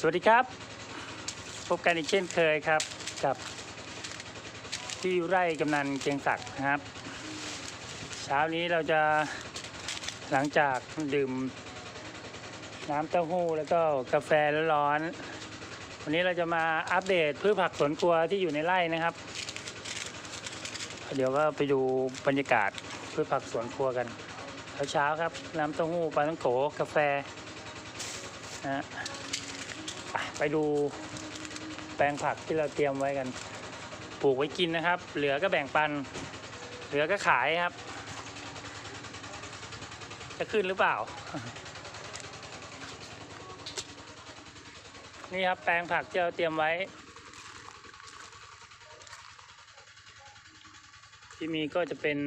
สวัสดีครับ พบกันอีกเช่นเคยครับ กับที่ไร่กำนันเกียงศักดิ์นะครับ เช้านี้เราจะหลังจากดื่ม น้ำเต้าหู้แล้วก็กาแฟร้อนๆวันนี้เราจะมาอัปเดตพืชผักสวนครัวที่อยู่ในไร่นะครับ เดี๋ยวก็ไปดูบรรยากาศพืชผักสวนครัวกันเช้าๆครับ น้ำเต้าหู้ปลาต้องโกกาแฟนะฮะ ไปดูแปลงผักที่เราเตรียมไว้กัน ปลูกไว้กินนะครับ เหลือก็แบ่งปัน เหลือก็ขายครับ จะขึ้นหรือเปล่า นี่ครับแปลงผักที่เราเตรียมไว้ ที่มีก็จะเป็น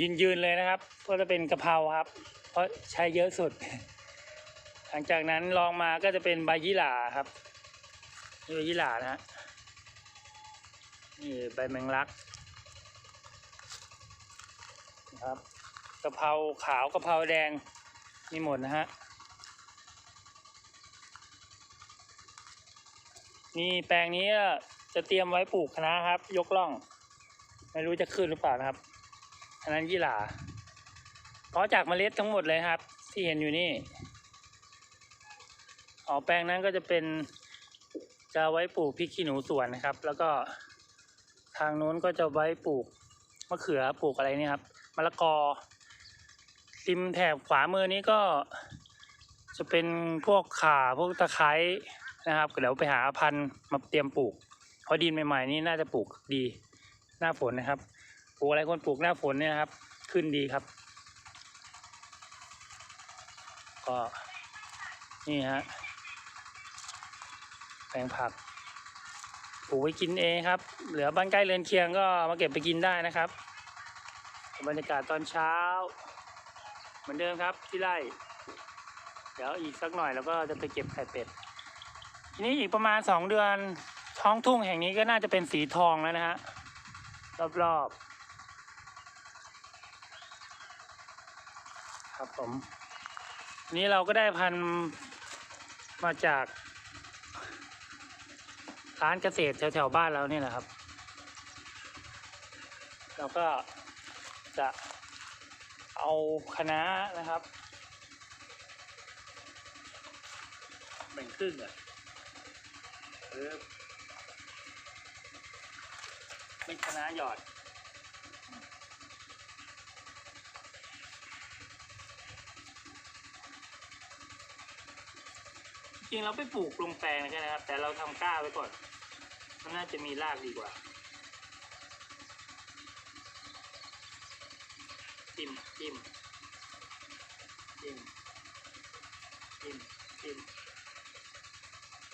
ยืนยืนๆเลยนะครับ ก็จะเป็นกะเพราครับ เพราะใช้เยอะสุด หลังจากนั้นลองมาก็จะเป็นใบยี่หร่าครับนี่ใบยี่หร่านะฮะนี่ใบแมงลักนะครับกะเพราขาวกะเพราแดงมีหมดนะฮะนี่แปลงนี้จะเตรียมไว้ปลูกคะน้าครับ ยกล่อง ไม่รู้จะขึ้นหรือเปล่านะครับ อันนั้นยี่หร่าเพราะจากเมล็ดทั้งหมดเลยครับ ที่เห็นอยู่นี่ อ๋อแปลงนั้นก็จะเป็นจะไว้ปลูกพริกขี้หนูสวนนะครับ แล้วก็ทางนู้นก็จะไว้ปลูกมะเขือปลูกอะไรนี่ครับมะละกอริมแถบขวามือนี้ก็จะเป็นพวกข่าพวกตะไคร้นะครับเดี๋ยวไปหาพันธุ์มาเตรียมปลูก เพราะดินใหม่ๆนี่น่าจะปลูกดีหน้าฝนนะครับปลูกอะไรคนปลูกหน้าฝนเนี่ยครับขึ้นดีครับ ก็นี่ฮะ แปลงผักปลูกไว้กินเองครับ เหลือบ้านใกล้เรือนเคียงก็มาเก็บไปกินได้นะครับ บรรยากาศตอนเช้า เหมือนเดิมครับที่ไร่เดี๋ยวอีกสักหน่อยเราก็จะไปเก็บไข่เป็ด ทีนี้อีกประมาณสองเดือนท้องทุ่งแห่งนี้ก็น่าจะเป็นสีทองแล้วนะฮะรอบๆ ครับผม นี้เราก็ได้พันธุ์มาจาก ร้านเกษตรแถวๆบ้านเราเนี่ยแหละครับ เราก็จะเอาคณะนะครับแบ่งครึ่งอะหรือเป็นคะหยอด จริงเราไปปลูกลงแปลงใช่ไหมครับ แต่เราทำกล้าไว้ก่อน มันน่าจะมีรากดีกว่าจิ้มจิ้มจิ้มจิ้มจิ้ม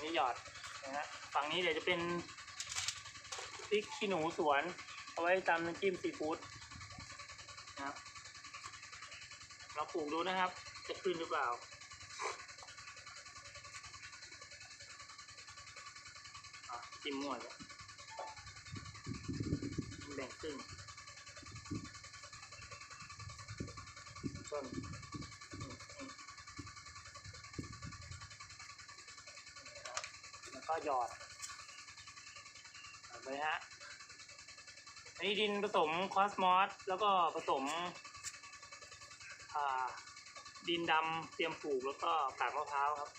นี่หยอดนะฮะฝั่งนี้เดี๋ยวจะเป็นพริกขี้หนูสวน เอาไว้ตำน้ำจิ้มซีฟู้ดนะครับ เราปลูกดูนะครับ จะขึ้นหรือเปล่า จิ้มมั่วเลยแบ่งครึ่งต้นอืมอืมนแล้วก็หยอดเอาไปฮะอันนี้ดินผสมคอสมอสแล้วก็ผสมดินดำเตรียมปลูกแล้วก็กากมะพร้าวครับ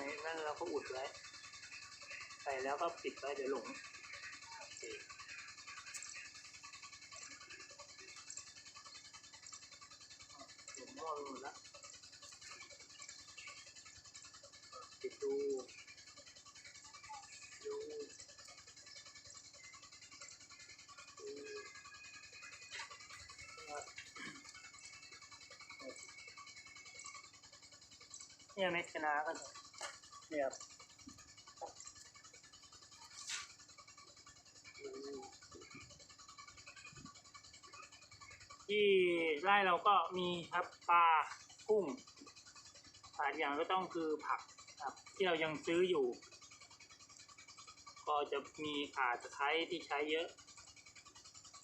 ในนั่นเราก็อุดไว้ใส่แล้วก็ปิดไว้เดี๋ยวหลงโอเคเดี๋ยวมั่วไปหมดแล้วปิดดูดูดูเนี่ยเม็ดคะก็จะ เนี่ยครับที่ไร่เราก็มีครับปลากุ้งขาดอย่างก็ต้องคือผักครับ ที่เรายังซื้ออยู่ ก็จะมีขาตะไคร้ที่ใช้เยอะ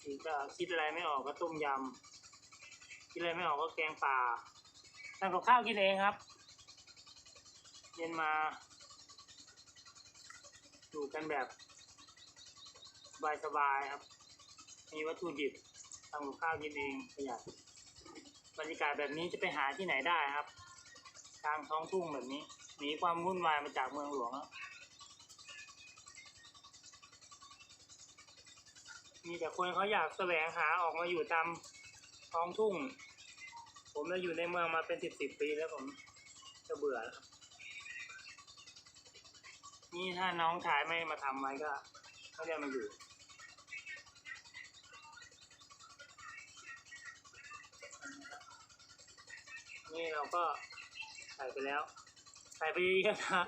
ทีก็คิดอะไรไม่ออกก็ต้มยำคิดอะไรไม่ออกก็แกงป่าทำกับข้าวกินเองครับ เย็นมาอยู่กันแบบสบายๆครับ มีวัตถุดิบทำกับข้าวกินเองประหยัดบรรยากาศแบบนี้จะไปหาที่ไหนได้ครับกลางท้องทุ่งแบบนี้หนีความวุ่นวายมาจากเมืองหลวงมีแต่คนเขาอยากแสวงหาออกมาอยู่ตามท้องทุ่ง ผมเราอยู่ในเมืองมาเป็นสิบสิบปีแล้วผมจะเบื่อแล้วครับ นี่ถ้าน้องชายไม่มาทำไว้ก็ไม่ได้มาอยู่ นี่เราก็ใส่ไปแล้ว ใส่ไปเยอะนะ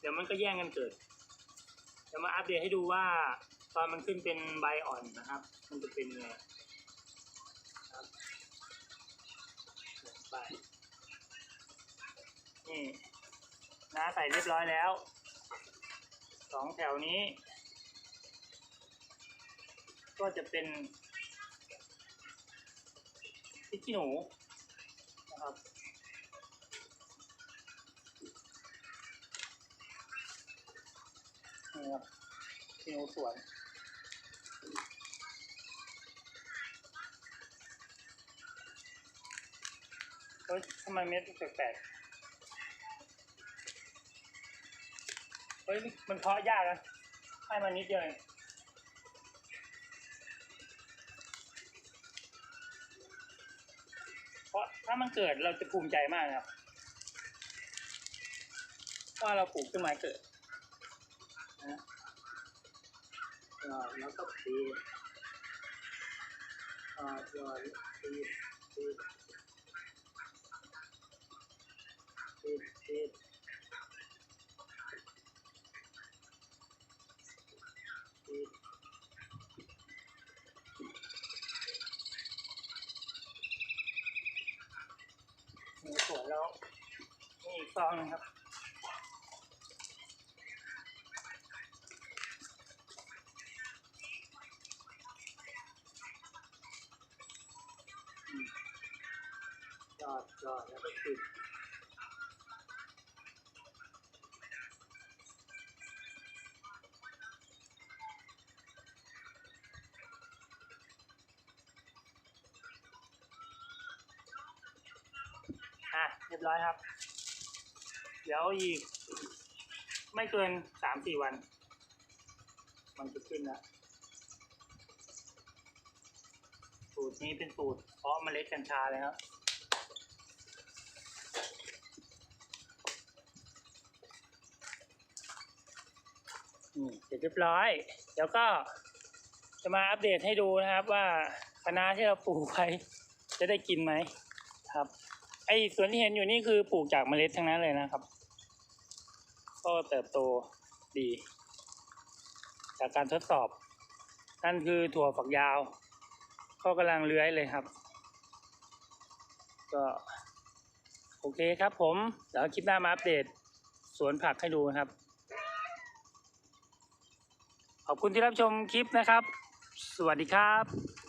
เดี๋ยวมันก็แย่งกันเกิด เดี๋ยวมาอัปเดตให้ดูว่า ตอนมันขึ้นเป็นใบอ่อนนะครับ มันจะเป็นยังไงครับใบนี่น้าใส่เรียบร้อยแล้ว สองแถวนี้ ก็จะเป็นพริกขี้หนูนะครับนี่ครับพิกขี้หนูสวนเฮ้ยทำไมเม็ดมันแปลกๆ ฮ้ยมันเพาะยากนะให้มันนิดเดียวเองเพราะถ้ามันเกิดเราจะภูมิใจมากนะครับว่าเราปลูกต้นไม้เกิดนะแล้วก็ปีอ่ายอดปีปีปิดปิดปิ ซองนึงครับอืมจอดจอดแล้วก็ปิดอะเรียบร้อยครับ เดี๋ยวอีก ไม่เกินสามสี่วัน มันจะขึ้นแล้วสูตรนี้เป็นสูตรเพาะเมล็ดกัญชาเลยครับอืมเสร็จเรียบร้อย เดี๋ยวก็จะมาอัปเดตให้ดูนะครับว่าคณะที่เราปลูกไปจะได้กินไหมครับ อ้ส่วนที่เห็นอยู่นี่คือปลูกจากเมล็ดทั้งนั้นเลยนะครับ ก็เติบโตดี จากการทดสอบ นั่นคือถั่วฝักยาว ก็กำลังเลื้อยเลยครับ ก็โอเคครับผม เดี๋ยวคลิปหน้ามาอัปเดตสวนผักให้ดูนะครับ ขอบคุณที่รับชมคลิปนะครับ สวัสดีครับ